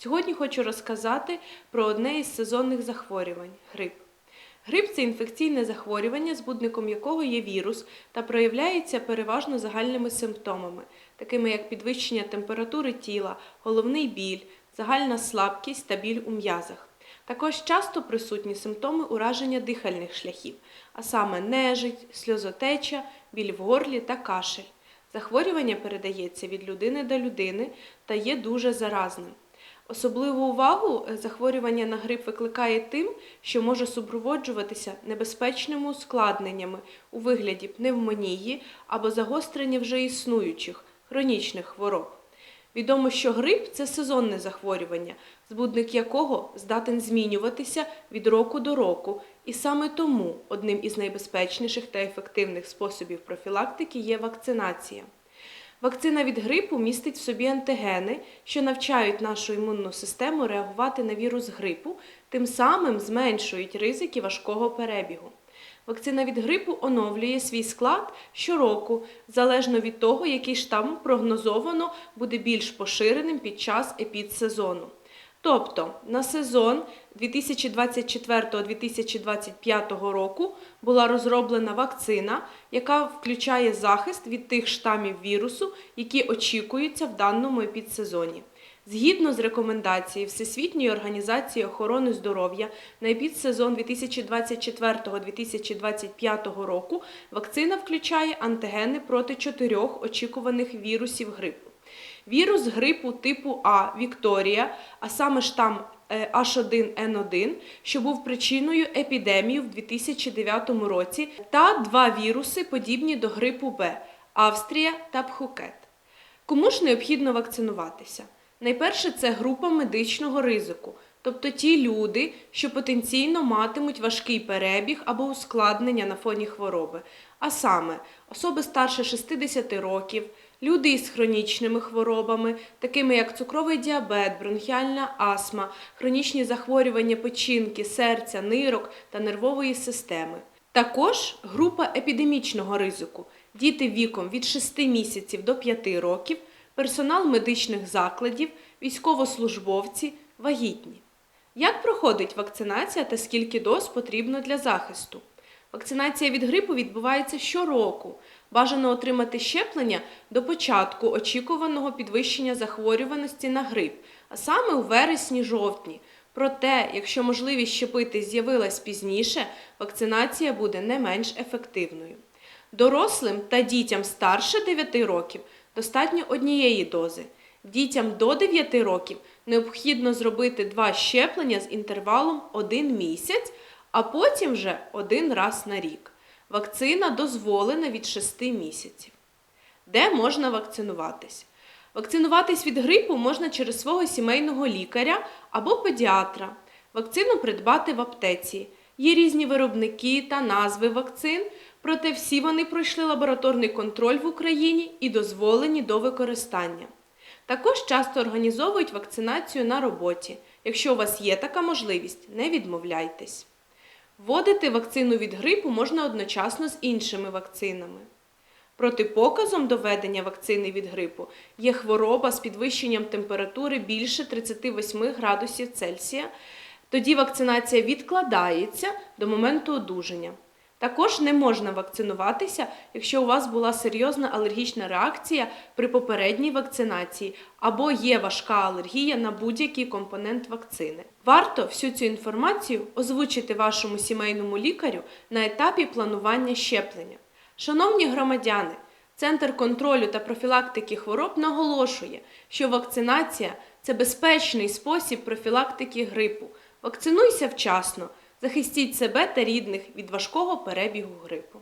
Сьогодні хочу розказати про одне із сезонних захворювань грип. Грип це інфекційне захворювання, збудником якого є вірус та проявляється переважно загальними симптомами, такими як підвищення температури тіла, головний біль, загальна слабкість та біль у м'язах. Також часто присутні симптоми ураження дихальних шляхів, а саме нежить, сльозотеча, біль в горлі та кашель. Захворювання передається від людини до людини та є дуже заразним. Особливу увагу е, захворювання на грип викликає тим, що може супроводжуватися небезпечними ускладненнями у вигляді пневмонії або загострення вже існуючих хронічних хвороб. Відомо, що грип це сезонне захворювання, збудник якого здатен змінюватися від року до року, і саме тому одним із найбезпечніших та ефективних способів профілактики є вакцинація. Вакцина від грипу містить в собі антигени, що навчають нашу імунну систему реагувати на вірус грипу, тим самим зменшують ризики важкого перебігу. Вакцина від грипу оновлює свій склад щороку, залежно від того, який штам прогнозовано буде більш поширеним під час епідсезону. Тобто на сезон 2024-2025 року була розроблена вакцина, яка включає захист від тих штамів вірусу, які очікуються в даному епідсезоні. Згідно з рекомендацією Всесвітньої організації охорони здоров'я на епідсезон 2024-2025 року вакцина включає антигени проти чотирьох очікуваних вірусів грипу. Вірус грипу типу А Вікторія, а саме штам е, H1N1, що був причиною епідемії в 2009 році, та два віруси, подібні до грипу Б Австрія та Пхукет. Кому ж необхідно вакцинуватися? Найперше це група медичного ризику, тобто ті люди, що потенційно матимуть важкий перебіг або ускладнення на фоні хвороби, а саме особи старше 60 років, люди із хронічними хворобами, такими як цукровий діабет, бронхіальна астма, хронічні захворювання печінки, серця, нирок та нервової системи. Також група епідемічного ризику діти віком від 6 місяців до 5 років, персонал медичних закладів, військовослужбовці, вагітні. Як проходить вакцинація та скільки доз потрібно для захисту? Вакцинація від грипу відбувається щороку. Бажано отримати щеплення до початку очікуваного підвищення захворюваності на грип, а саме у вересні-жовтні. Проте, якщо можливість щепити з'явилась пізніше, вакцинація буде не менш ефективною. Дорослим та дітям старше 9 років достатньо однієї дози. Дітям до 9 років необхідно зробити два щеплення з інтервалом 1 місяць, а потім вже один раз на рік. Вакцина дозволена від 6 місяців. Де можна вакцинуватись? Вакцинуватись від грипу можна через свого сімейного лікаря або педіатра. Вакцину придбати в аптеці. Є різні виробники та назви вакцин, проте всі вони пройшли лабораторний контроль в Україні і дозволені до використання. Також часто організовують вакцинацію на роботі. Якщо у вас є така можливість, не відмовляйтесь. Вводити вакцину від грипу можна одночасно з іншими вакцинами. Протипоказом до введення вакцини від грипу є хвороба з підвищенням температури більше 38 градусів Цельсія. Тоді вакцинація відкладається до моменту одужання. Також не можна вакцинуватися, якщо у вас була серйозна алергічна реакція при попередній вакцинації або є важка алергія на будь-який компонент вакцини. Варто всю цю інформацію озвучити вашому сімейному лікарю на етапі планування щеплення. Шановні громадяни, Центр контролю та профілактики хвороб наголошує, що вакцинація це безпечний спосіб профілактики грипу. Вакцинуйся вчасно, захистіть себе та рідних від важкого перебігу грипу.